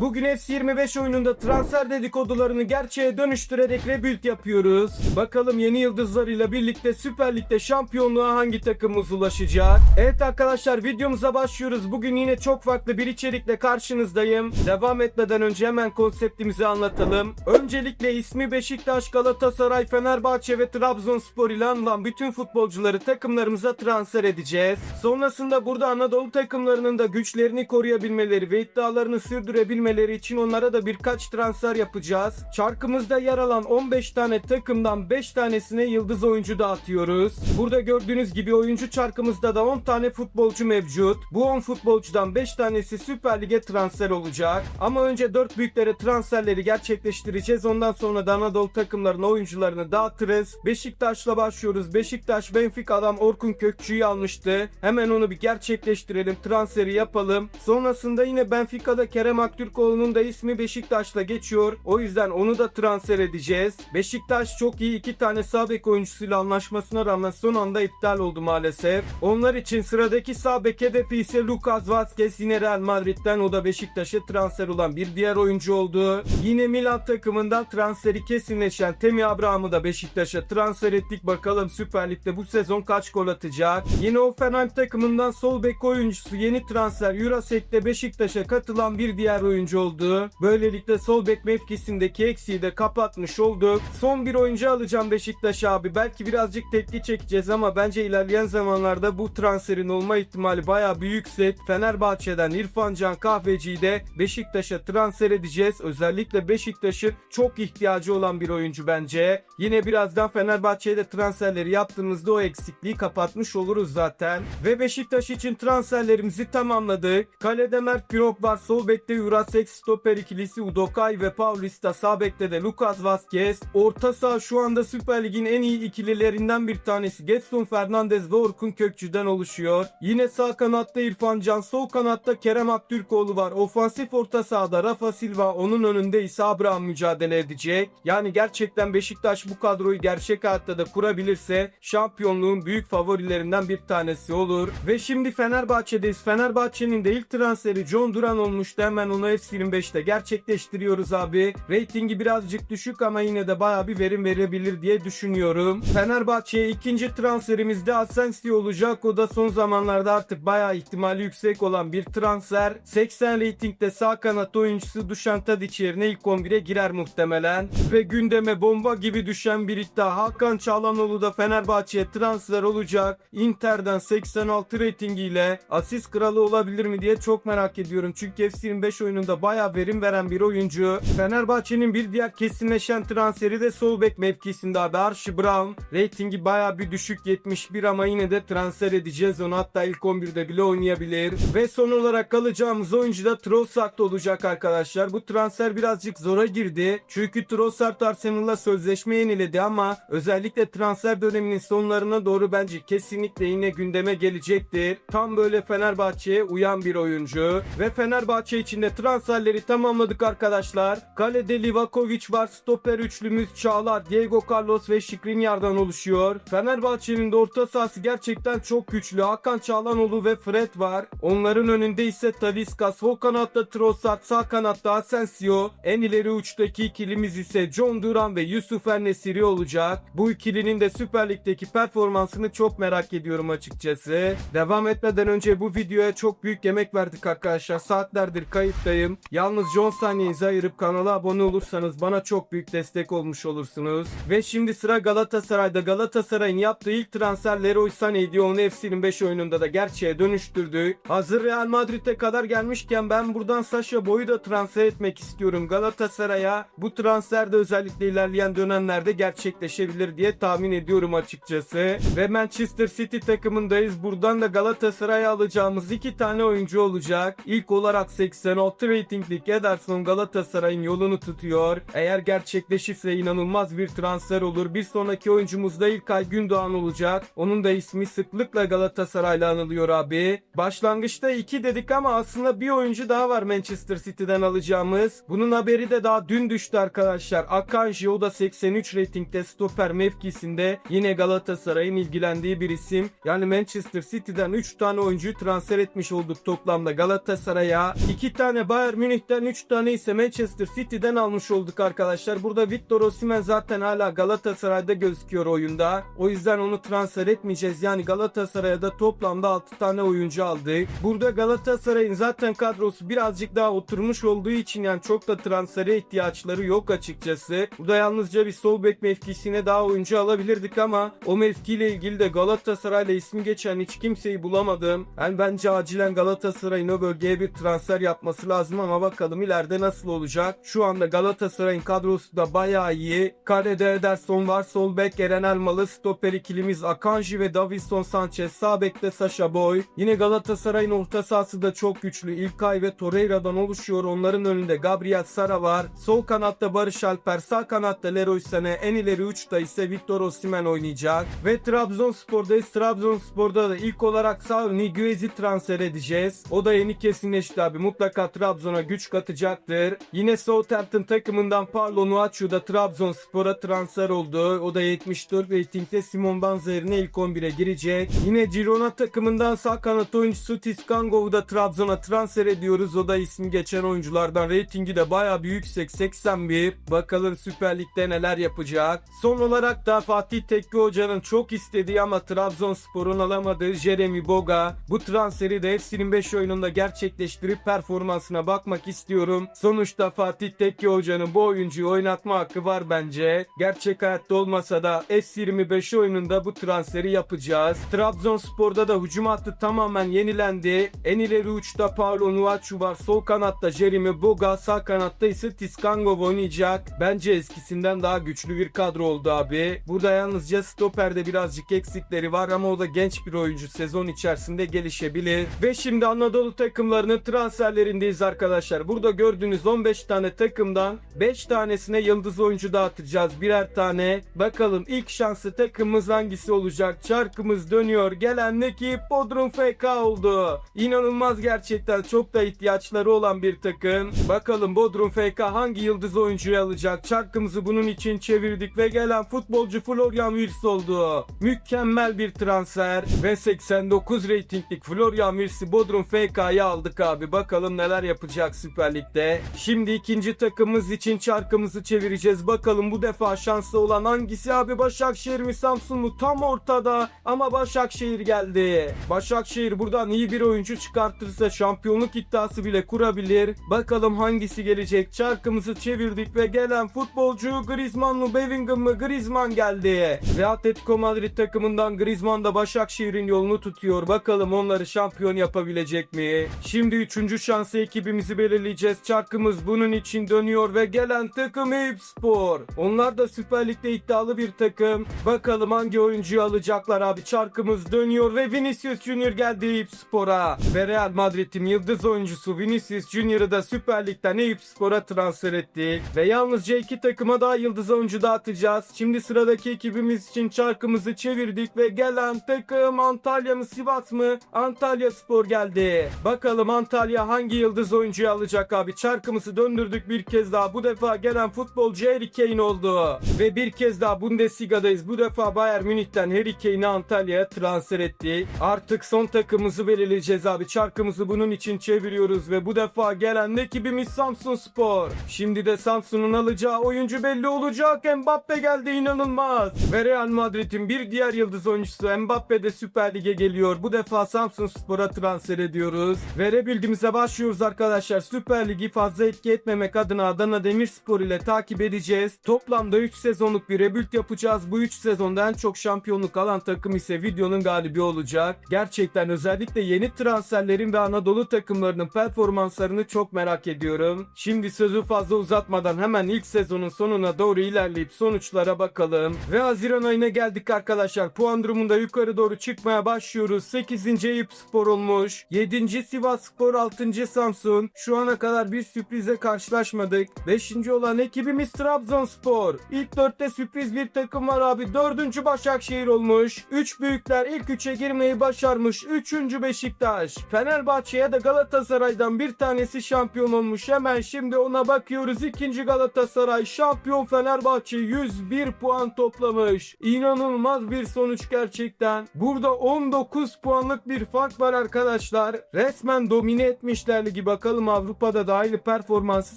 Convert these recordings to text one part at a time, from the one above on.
Bugün FC25 oyununda transfer dedikodularını gerçeğe dönüştürerek rebuild yapıyoruz. Bakalım yeni yıldızlarıyla birlikte Süper Lig'de şampiyonluğa hangi takımımız ulaşacak? Evet arkadaşlar videomuza başlıyoruz. Bugün yine çok farklı bir içerikle karşınızdayım. Devam etmeden önce hemen konseptimizi anlatalım. Öncelikle ismi Beşiktaş, Galatasaray, Fenerbahçe ve Trabzonspor ile anılan bütün futbolcuları takımlarımıza transfer edeceğiz. Sonrasında burada Anadolu takımlarının da güçlerini koruyabilmeleri ve iddialarını sürdürebilmeleri için onlara da birkaç transfer yapacağız. Çarkımızda yer alan 15 tane takımdan 5 tanesine yıldız oyuncu dağıtıyoruz. Burada gördüğünüz gibi oyuncu çarkımızda da 10 tane futbolcu mevcut. Bu 10 futbolcudan 5 tanesi Süper Lig'e transfer olacak. Ama önce 4 büyüklere transferleri gerçekleştireceğiz. Ondan sonra da Anadolu takımlarına oyuncularını dağıtırız. Beşiktaş'la başlıyoruz. Beşiktaş Benfica'dan Orkun Kökçü'yü almıştı. Hemen onu bir gerçekleştirelim. Transferi yapalım. Sonrasında yine Benfica'da Kerem Aktürkoğlu'nun da ismi Beşiktaş'la geçiyor. O yüzden onu da transfer edeceğiz. Beşiktaş çok iyi iki tane sağ bek oyuncusuyla anlaşmasına rağmen son anda iptal oldu maalesef. Onlar için sıradaki sağ bek hedefi ise Lucas Vazquez yine Real Madrid'den o da Beşiktaş'a transfer olan bir diğer oyuncu oldu. Yine Milan takımından transferi kesinleşen Temi Abraham'ı da Beşiktaş'a transfer ettik. Bakalım Süper Lig'de bu sezon kaç gol atacak. Yine Hoffenheim takımından sol bek oyuncusu yeni transfer Jurasek'te Beşiktaş'a katılan bir diğer oyuncu oldu. Böylelikle sol bek mevkisindeki eksiği de kapatmış olduk. Son bir oyuncu alacağım Beşiktaş abi. Belki birazcık tepki çekeceğiz ama bence ilerleyen zamanlarda bu transferin olma ihtimali baya yüksek. Fenerbahçe'den İrfan Can Kahveci'yi de Beşiktaş'a transfer edeceğiz. Özellikle Beşiktaş'ın çok ihtiyacı olan bir oyuncu bence. Yine birazdan Fenerbahçe'ye de transferleri yaptığımızda o eksikliği kapatmış oluruz zaten. Ve Beşiktaş için transferlerimizi tamamladık. Kalede Mert Günok var. Sol bekte Jurasek stoper ikilisi Udokay ve Paulista. Sağ bekte de Lucas Vazquez. Orta saha şu anda Süper Lig'in en iyi ikililerinden bir tanesi. Getson Fernandez ve Orkun Kökçü'den oluşuyor. Yine sağ kanatta İrfan Can, sol kanatta Kerem Aktürkoğlu var. Ofansif orta sahada Rafa Silva, onun önünde ise Abraham mücadele edecek. Yani gerçekten Beşiktaş bu kadroyu gerçek hayatta da kurabilirse şampiyonluğun büyük favorilerinden bir tanesi olur. Ve şimdi Fenerbahçe'deyiz. Fenerbahçe'nin de ilk transferi John Duran olmuştu. Hemen onu F25'te gerçekleştiriyoruz abi. Ratingi birazcık düşük ama yine de baya bir verim verebilir diye düşünüyorum. Fenerbahçe'ye ikinci transferimizde Asensio olacak. O da son zamanlarda artık baya ihtimali yüksek olan bir transfer. 80 ratingde sağ kanat oyuncusu Dušan Tadić yerine ilk 11'e girer muhtemelen. Ve gündeme bomba gibi düşen bir iddia. Hakan Çalhanoğlu da Fenerbahçe'ye transfer olacak. Inter'den 86 ratingiyle asist kralı olabilir mi diye çok merak ediyorum. Çünkü FC25 oyununda baya verim veren bir oyuncu. Fenerbahçe'nin bir diğer kesinleşen transferi de sol bek mevkisinde abi. Archie Brown. Ratingi baya bir düşük 71 ama yine de transfer edeceğiz onu. Hatta ilk 11'de bile oynayabilir. Ve son olarak alacağımız oyuncu da Trossard olacak arkadaşlar. Bu transfer birazcık zora girdi. Çünkü Trossard Arsenal'la sözleşme yeniledi ama özellikle transfer döneminin sonlarına doğru bence kesinlikle yine gündeme gelecektir. Tam böyle Fenerbahçe'ye uyan bir oyuncu. Ve Fenerbahçe içinde transferleri tamamladık arkadaşlar. Kalede Livakovic var. Stoper üçlümüz Çağlar, Diego Carlos ve Skriniar'dan oluşuyor. Fenerbahçe'nin de orta sahası gerçekten çok güçlü. Hakan Çağlanoğlu ve Fred var. Onların önünde ise Talisca, sol kanatta Trossard, sağ kanatta Asensio. En ileri uçtaki ikilimiz ise John Duran ve Yusuf Ernesiri olacak. Bu ikilinin de Süper Lig'deki performansını çok merak ediyorum açıkçası. Devam etmeden önce bu videoya çok büyük emek verdik arkadaşlar. Saatlerdir kayıttayım. Yalnız John saniyenizi ayırıp kanala abone olursanız bana çok büyük destek olmuş olursunuz. Ve şimdi sıra Galatasaray'da. Galatasaray'ın yaptığı ilk transfer Leroy Sané'ydi. Onu FC25 oyununda da gerçeğe dönüştürdük. Hazır Real Madrid'e kadar gelmişken ben buradan Sasha Boy'u da transfer etmek istiyorum Galatasaray'a. Bu transfer de özellikle ilerleyen dönemlerde gerçekleşebilir diye tahmin ediyorum açıkçası. Ve Manchester City takımındayız. Buradan da Galatasaray'a alacağımız iki tane oyuncu olacak. İlk olarak 86 ratingli Ederson Galatasaray'ın yolunu tutuyor. Eğer gerçekleşirse inanılmaz bir transfer olur. Bir sonraki oyuncumuz da İlkay Gündoğan olacak. Onun da ismi sıklıkla Galatasaray'la anılıyor abi. Başlangıçta 2 dedik ama aslında bir oyuncu daha var Manchester City'den alacağımız. Bunun haberi de daha dün düştü arkadaşlar. Akanji o da 83 ratingde stoper mevkisinde yine Galatasaray'ın ilgilendiği bir isim. Yani Manchester City'den 3 tane oyuncuyu transfer etmiş olduk toplamda Galatasaray'a. 2 tane Bayern Bayern Münih'ten 3 tane ise Manchester City'den almış olduk arkadaşlar. Burada Victor Osimhen zaten hala Galatasaray'da gözüküyor oyunda. O yüzden onu transfer etmeyeceğiz. Yani Galatasaray'a da toplamda 6 tane oyuncu aldık. Burada Galatasaray'ın zaten kadrosu birazcık daha oturmuş olduğu için yani çok da transfere ihtiyaçları yok açıkçası. Burada yalnızca bir sol bek mevkisine daha oyuncu alabilirdik ama o mevkiyle ilgili de Galatasaray'la ismi geçen hiç kimseyi bulamadım. Yani bence acilen Galatasaray'ın o bölgeye bir transfer yapması lazım ama bakalım ileride nasıl olacak. Şu anda Galatasaray'ın kadrosu da bayağı iyi. Kalede Ederson var. Sol bek Eren Elmalı. Stoper ikilimiz Akanji ve Davinson Sanchez. Sağ bekte Sasha Boy. Yine Galatasaray'ın orta sahası da çok güçlü. İlkay ve Torreira'dan oluşuyor. Onların önünde Gabriel Sara var. Sol kanatta Barış Alper. Sağ kanatta Leroy Sané. En ileri uçta ise Victor Osimhen oynayacak. Ve Trabzonspor'dayız. Trabzonspor'da da ilk olarak sağ Niguez'i transfer edeceğiz. O da yeni kesinleşti abi. Mutlaka Trabzon'a güç katacaktır. Yine Southampton takımından Parlo Nuachu da Trabzonspor'a transfer oldu. O da 74 reytingde Simon Banza ilk 11'e girecek. Yine Girona takımından sağ kanat oyuncusu Tiskangov'u da Trabzon'a transfer ediyoruz. O da ismi geçen oyunculardan. Reytingi de baya bir yüksek 81. Bakalım Süper Lig'de neler yapacak. Son olarak da Fatih Tekke Hoca'nın çok istediği ama Trabzonspor'un alamadığı Jeremy Boga. Bu transferi de F25 oyununda gerçekleştirip performansına bakmak istiyorum. Sonuçta Fatih Tekke Hoca'nın bu oyuncuyu oynatma hakkı var bence. Gerçek hayatta olmasa da S25 oyununda bu transferi yapacağız. Trabzonspor'da da hücum hattı tamamen yenilendi. En ileri uçta Paulo Nuachu var. Sol kanatta Jeremy Boga. Sağ kanatta ise Tiskangov oynayacak. Bence eskisinden daha güçlü bir kadro oldu abi. Burada yalnızca stoperde birazcık eksikleri var ama o da genç bir oyuncu. Sezon içerisinde gelişebilir. Ve şimdi Anadolu takımlarının transferlerindeyiz arkadaşlar. Burada gördüğünüz 15 tane takımdan 5 tanesine yıldız oyuncu dağıtacağız. Birer tane. Bakalım ilk şanslı takımımız hangisi olacak? Çarkımız dönüyor. Gelen ekip Bodrum FK oldu. İnanılmaz gerçekten çok da ihtiyaçları olan bir takım. Bakalım Bodrum FK hangi yıldız oyuncuyu alacak? Çarkımızı bunun için çevirdik ve gelen futbolcu Florian Wirtz oldu. Mükemmel bir transfer ve 89 reytinglik Florian Wirtz'i Bodrum FK'ya aldık abi. Bakalım neler yapacak Süper Lig'de. Şimdi ikinci takımımız için çarkımızı çevireceğiz. Bakalım bu defa şanslı olan hangisi abi? Başakşehir mi Samsun mu? Tam ortada ama Başakşehir geldi. Başakşehir buradan iyi bir oyuncu çıkartırsa şampiyonluk iddiası bile kurabilir. Bakalım hangisi gelecek? Çarkımızı çevirdik ve gelen futbolcu Griezmann mı Bellingham mı? Griezmann geldi. Ve Atletico Madrid takımından Griezmann da Başakşehir'in yolunu tutuyor. Bakalım onları şampiyon yapabilecek mi? Şimdi üçüncü şansı ekibimizi belirleyeceğiz. Çarkımız bunun için dönüyor ve gelen takım Eyüp Spor. Onlar da Süper Lig'de iddialı bir takım. Bakalım hangi oyuncuyu alacaklar abi. Çarkımız dönüyor ve Vinicius Junior geldi Eyüp Spor'a. Ve Real Madrid'in yıldız oyuncusu Vinicius Junior'ı da Süper Lig'den Eyüp Spor'a transfer ettik. Ve yalnızca iki takıma daha yıldız oyuncu dağıtacağız. Şimdi sıradaki ekibimiz için çarkımızı çevirdik ve gelen takım Antalya mı Sivas mı? Antalya Spor geldi. Bakalım Antalya hangi yıldız oyuncuyu alacak abi? Çarkımızı döndürdük bir kez daha. Bu defa gelen futbolcu Harry Kane oldu. Ve bir kez daha Bundesliga'dayız. Bu defa Bayern Münih'ten Harry Kane'i Antalya'ya transfer etti. Artık son takımımızı belirleyeceğiz abi. Çarkımızı bunun için çeviriyoruz ve bu defa gelen ekibimiz Samsun Spor. Şimdi de Samsun'un alacağı oyuncu belli olacak. Mbappe geldi inanılmaz. Ve Real Madrid'in bir diğer yıldız oyuncusu Mbappe de Süper Lig'e geliyor. Bu defa Samsun Spor'a transfer ediyoruz. Ve bilgimize başlıyoruz arkadaşlar. Süper Lig'i fazla etki etmemek adına Adana Demirspor ile takip edeceğiz. Toplamda 3 sezonluk bir rebuild yapacağız. Bu 3 sezonda en çok şampiyonluk alan takım ise videonun galibi olacak. Gerçekten özellikle yeni transferlerin ve Anadolu takımlarının performanslarını çok merak ediyorum. Şimdi sözü fazla uzatmadan hemen ilk sezonun sonuna doğru ilerleyip sonuçlara bakalım. Ve Haziran ayına geldik arkadaşlar. Puan durumunda yukarı doğru çıkmaya başlıyoruz. 8. Eyüp Spor olmuş. 7. Sivas Spor, 6. Samsun. Şu ana kadar bir sürprize karşılaşmadık. 5. olan ekibimiz Trabzonspor. İlk 4'te sürpriz bir takım var abi. 4. Başakşehir olmuş. 3 büyükler ilk 3'e girmeyi başarmış. 3. Beşiktaş. Fenerbahçe ya da Galatasaray'dan bir tanesi şampiyon olmuş. Hemen şimdi ona bakıyoruz. 2. Galatasaray şampiyon Fenerbahçe 101 puan toplamış. İnanılmaz bir sonuç gerçekten. Burada 19 puanlık bir fark var arkadaşlar. Resmen domine etmişler ligi. Bakalım Bakalım Avrupa'da da aynı performansı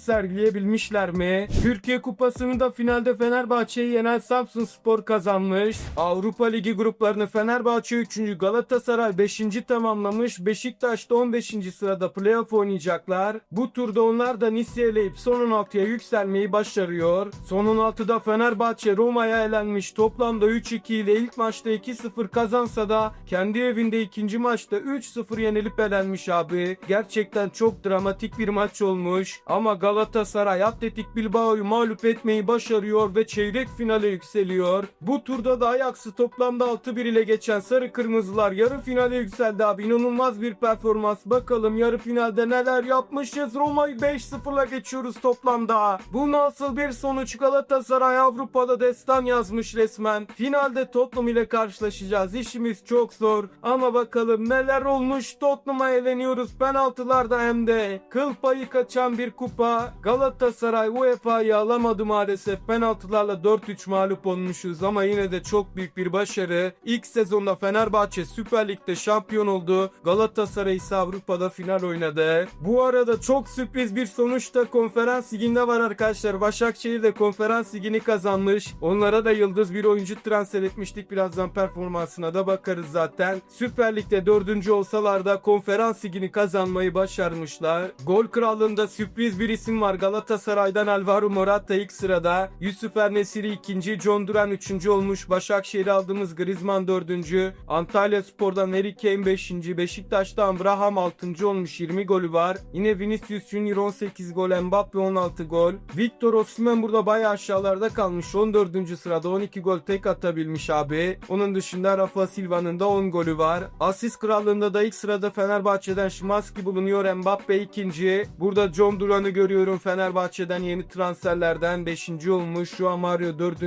sergileyebilmişler mi? Türkiye Kupası'nı da finalde Fenerbahçe'yi yenen Samsun Spor kazanmış. Avrupa Ligi gruplarını Fenerbahçe 3. Galatasaray 5. tamamlamış. Beşiktaş da 15. sırada playoff oynayacaklar. Bu turda onlar da Nice'i eleyip son 16'ya yükselmeyi başarıyor. Son 16'da Fenerbahçe Roma'ya elenmiş. Toplamda 3-2 ile ilk maçta 2-0 kazansa da kendi evinde ikinci maçta 3-0 yenilip elenmiş abi. Gerçekten çok dramatik bir maç olmuş. Ama Galatasaray Atletik Bilbao'yu mağlup etmeyi başarıyor ve çeyrek finale yükseliyor. Bu turda da Ajax'ı toplamda 6-1 ile geçen Sarı Kırmızılar yarı finale yükseldi abi. İnanılmaz bir performans. Bakalım yarı finalde neler yapmışız. Roma'yı 5-0'la geçiyoruz toplamda. Bu nasıl bir sonuç Galatasaray Avrupa'da destan yazmış resmen. Finalde Tottenham ile karşılaşacağız. İşimiz çok zor. Ama bakalım neler olmuş. Tottenham'a eleniyoruz penaltılarda hem de. Kıl payı kaçan bir kupa. Galatasaray UEFA'yı alamadı maalesef. Penaltılarla 4-3 mağlup olmuşuz ama yine de çok büyük bir başarı. İlk sezonda Fenerbahçe Süper Lig'de şampiyon oldu. Galatasaray ise Avrupa'da final oynadı. Bu arada çok sürpriz bir sonuç da konferans liginde var arkadaşlar. Başakşehir de konferans ligini kazanmış. Onlara da yıldız bir oyuncu transfer etmiştik. Birazdan performansına da bakarız zaten. Süper Lig'de dördüncü olsalar da konferans ligini kazanmayı başarmışlar. Gol krallığında sürpriz bir isim var. Galatasaray'dan Alvaro Morata ilk sırada. Yusuf Ernesiri ikinci. John Duran üçüncü olmuş. Başakşehir'i aldığımız Griezmann dördüncü. Antalya Spor'dan Harry Kane beşinci. Beşiktaş'tan Abraham altıncı olmuş. 20 golü var. Yine Vinicius Junior 18 gol. Mbappe 16 gol. Victor Osimhen burada bayağı aşağılarda kalmış. 14. sırada 12 gol tek atabilmiş abi. Onun dışında Rafa Silva'nın da 10 golü var. Asist krallığında da ilk sırada Fenerbahçe'den Şimanski bulunuyor. Mbappe ikinci. Burada John Duran'ı görüyorum Fenerbahçe'den yeni transferlerden 5. olmuş. Şu an Mario 4.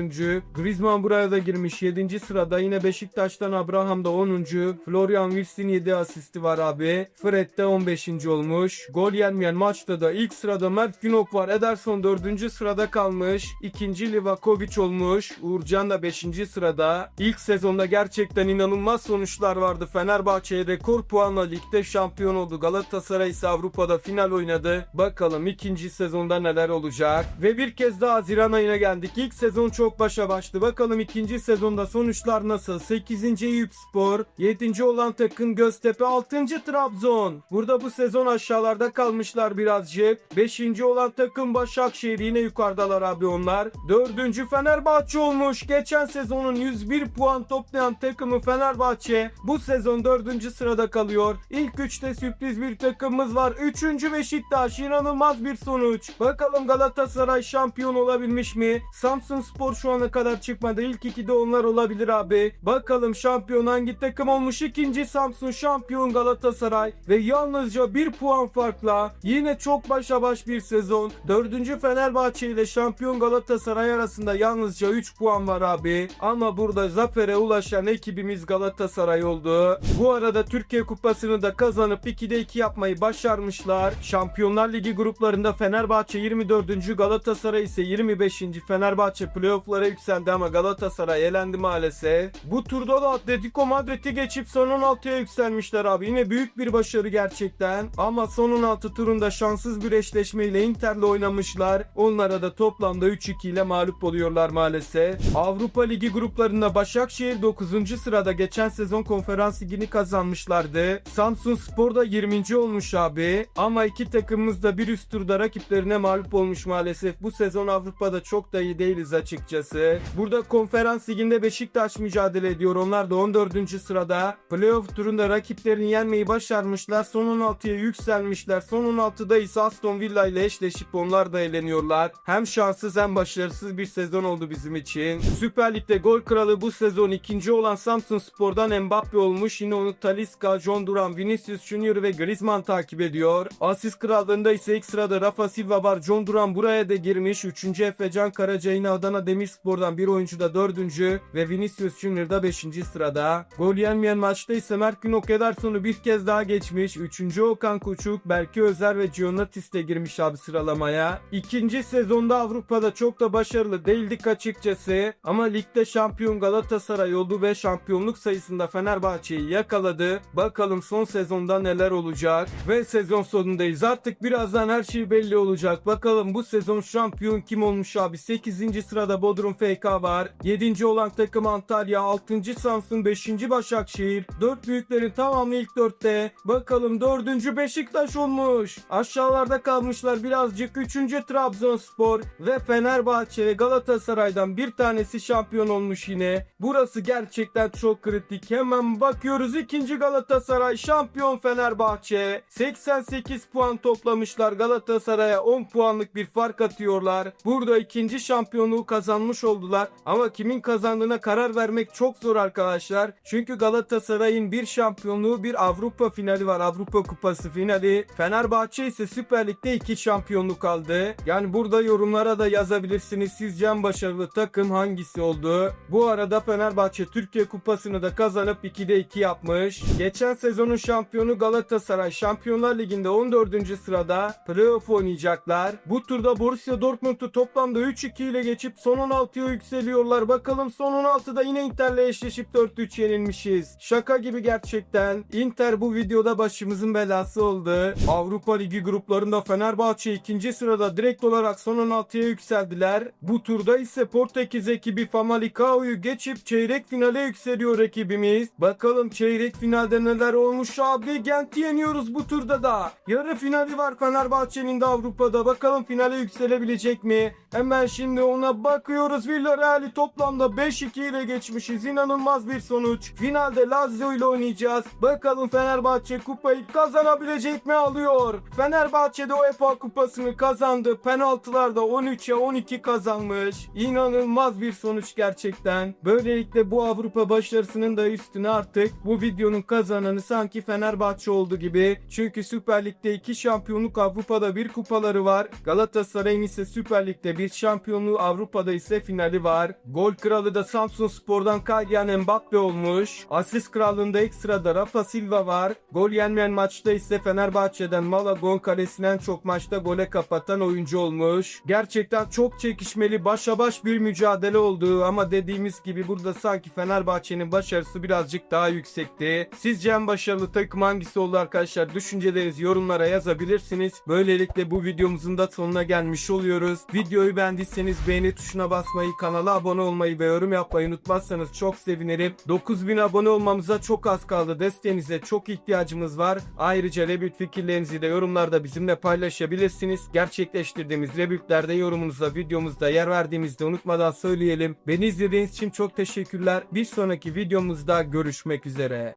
Griezmann buraya da girmiş 7. sırada. Yine Beşiktaş'tan Abraham da 10. Florian Wirtz'in 7 asisti var abi. Fred de 15. olmuş. Gol yenmeyen maçta da ilk sırada Mert Günok var. Ederson 4. sırada kalmış. İkinci Livakovic olmuş. Uğurcan da 5. sırada. İlk sezonda gerçekten inanılmaz sonuçlar vardı. Fenerbahçe rekor puanla ligde şampiyon oldu. Galatasaray ise Avrupa'da final oynadı. Bakalım ikinci sezonda neler olacak. Ve bir kez daha Haziran ayına geldik. İlk sezon çok başa başladı. Bakalım ikinci sezonda sonuçlar nasıl? 8. Eyüp Spor, 7. olan takım Göztepe, 6. Trabzon. Burada bu sezon aşağılarda kalmışlar birazcık. 5. olan takım Başakşehir yine yukarıdalar abi onlar. 4. Fenerbahçe olmuş. Geçen sezonun 101 puan toplayan takımı Fenerbahçe bu sezon 4. sırada kalıyor. İlk 3'te sürpriz bir takımımız var. 3. Beşiktaş inanılmaz bir sonuç. Bakalım Galatasaray şampiyon olabilmiş mi? Samsun Spor şu ana kadar çıkmadı. İlk 2'de onlar olabilir abi. Bakalım şampiyon hangi takım olmuş? İkinci Samsun şampiyon Galatasaray ve yalnızca bir puan farkla yine çok başa baş bir sezon. Dördüncü Fenerbahçe ile şampiyon Galatasaray arasında yalnızca 3 puan var abi. Ama burada zafere ulaşan ekibimiz Galatasaray oldu. Bu arada Türkiye Kupası'nı da kazanıp 2'de 2 yapmayı başarmışlar. Şampiyonlar Ligi gruplarında Fenerbahçe 24. Galatasaray ise 25. Fenerbahçe playofflara yükseldi ama Galatasaray elendi maalesef. Bu turda da Atletico Madrid'i geçip son 16'ya yükselmişler abi. Yine büyük bir başarı gerçekten. Ama son 16 turunda şanssız bir eşleşmeyle Inter'le oynamışlar. Onlara da toplamda 3-2 ile mağlup oluyorlar maalesef. Avrupa Ligi gruplarında Başakşehir 9. sırada geçen sezon konferans ligini kazanmışlardı. Samsun Spor da 20. olmuş abi. Ama iki takımımız da bir üst turda rakiplerine mağlup olmuş maalesef. Bu sezon Avrupa'da çok da iyi değiliz açıkçası. Burada konferans liginde Beşiktaş mücadele ediyor. Onlar da 14. sırada. Playoff turunda rakiplerini yenmeyi başarmışlar. Son 16'ya yükselmişler. Son 16'da ise Aston Villa ile eşleşip onlar da eğleniyorlar. Hem şanssız hem başarısız bir sezon oldu bizim için. Süper Lig'de gol kralı bu sezon ikinci olan Samsun Spor'dan Mbappe olmuş. Yine onu Talisca, John Duran, Vinicius Junior ve Griezmann takip ediyor. Asist krallığında ise ilk sırada Rafa Silva var. John Duran buraya da girmiş. Üçüncü Efecan Karaca yine Adana Demirspor'dan bir oyuncu da dördüncü ve Vinicius Junior da beşinci sırada. Gol yenmeyen maçta ise Mert Günok Ederson'u bir kez daha geçmiş. Üçüncü Okan Koçuk, Berke Özer ve Giannatis de girmiş abi sıralamaya. İkinci sezonda Avrupa'da çok da başarılı değildik açıkçası. Ama ligde şampiyon Galatasaray oldu ve şampiyonluk sayısında Fenerbahçe'yi yakaladı. Bakalım son sezonda neler olacak. Ve sezon sonu sezonundayız. Artık birazdan her şey belli olacak. Bakalım bu sezon şampiyon kim olmuş abi? 8. sırada Bodrum FK var. 7. olan takım Antalya, 6. Samsun, 5. Başakşehir. 4 büyüklerin tamamı ilk 4'te. Bakalım 4. Beşiktaş olmuş. Aşağılarda kalmışlar birazcık. 3. Trabzonspor ve Fenerbahçe ve Galatasaray'dan bir tanesi şampiyon olmuş yine. Burası gerçekten çok kritik. Hemen bakıyoruz. 2. Galatasaray şampiyon Fenerbahçe. 88 puan toplamışlar. Galatasaray'a 10 puanlık bir fark atıyorlar. Burada ikinci şampiyonluğu kazanmış oldular. Ama kimin kazandığına karar vermek çok zor arkadaşlar. Çünkü Galatasaray'ın bir şampiyonluğu bir Avrupa finali var. Avrupa Kupası finali. Fenerbahçe ise Süper Lig'de 2 şampiyonluk aldı. Yani burada yorumlara da yazabilirsiniz. Sizce en başarılı takım hangisi oldu? Bu arada Fenerbahçe Türkiye Kupası'nı da kazanıp 2'de 2 yapmış. Geçen sezonun şampiyonu Galatasaray Şampiyonlar Ligi'nde 14. sırada playoff oynayacaklar. Bu turda Borussia Dortmund'u toplamda 3-2 ile geçip son 16'ya yükseliyorlar. Bakalım son 16'da yine Inter'le eşleşip 4-3 yenilmişiz. Şaka gibi gerçekten. Inter bu videoda başımızın belası oldu. Avrupa Ligi gruplarında Fenerbahçe 2. sırada direkt olarak son 16'ya yükseldiler. Bu turda ise Portekiz ekibi Famalicão'yu geçip çeyrek finale yükseliyor ekibimiz. Bakalım çeyrek finalde neler olmuş abi. Gent'i yeniyoruz bu turda da. Yarı finali var Fenerbahçe'nin de Avrupa'da. Bakalım finale yükselebilecek mi? Hemen şimdi ona bakıyoruz. Villarreal'i toplamda 5-2 ile geçmişiz. İnanılmaz bir sonuç. Finalde Lazio ile oynayacağız. Bakalım Fenerbahçe kupayı kazanabilecek mi alıyor. Fenerbahçe'de UEFA kupasını kazandı. Penaltılarda 13'e 12 kazanmış. İnanılmaz bir sonuç gerçekten. Böylelikle bu Avrupa başarısının da üstüne artık bu videonun kazananı sanki Fenerbahçe oldu gibi. Çünkü Süper Lig'de 2 şampiyonluk Avrupa'da bir kupaları var. Galatasaray'ın ise Süper Lig'de bir şampiyonluğu Avrupa'da ise finali var. Gol kralı da Samsun Spor'dan Kylian Mbappe olmuş. Asist krallığında ilk sırada Rafa Silva var. Gol yenmeyen maçta ise Fenerbahçe'den Malagon kalesinden çok maçta gole kapatan oyuncu olmuş. Gerçekten çok çekişmeli başa baş bir mücadele oldu ama dediğimiz gibi burada sanki Fenerbahçe'nin başarısı birazcık daha yüksekti. Sizce en başarılı takım hangisi oldu arkadaşlar? Düşüncelerinizi yorumlara yazabilirsiniz. Böylelikle bu videomuzun da sonuna gelmiş oluyoruz. Videoyu beğendiyseniz beğeni tuşuna basmayı, kanala abone olmayı ve yorum yapmayı unutmazsanız çok sevinirim. 9000 abone olmamıza çok az kaldı. Desteğinize çok ihtiyacımız var. Ayrıca Rebuild fikirlerinizi de yorumlarda bizimle paylaşabilirsiniz. Gerçekleştirdiğimiz Rebuild'lerde yorumunuzda videomuzda yer verdiğimizde unutmadan söyleyelim. Beni izlediğiniz için çok teşekkürler. Bir sonraki videomuzda görüşmek üzere.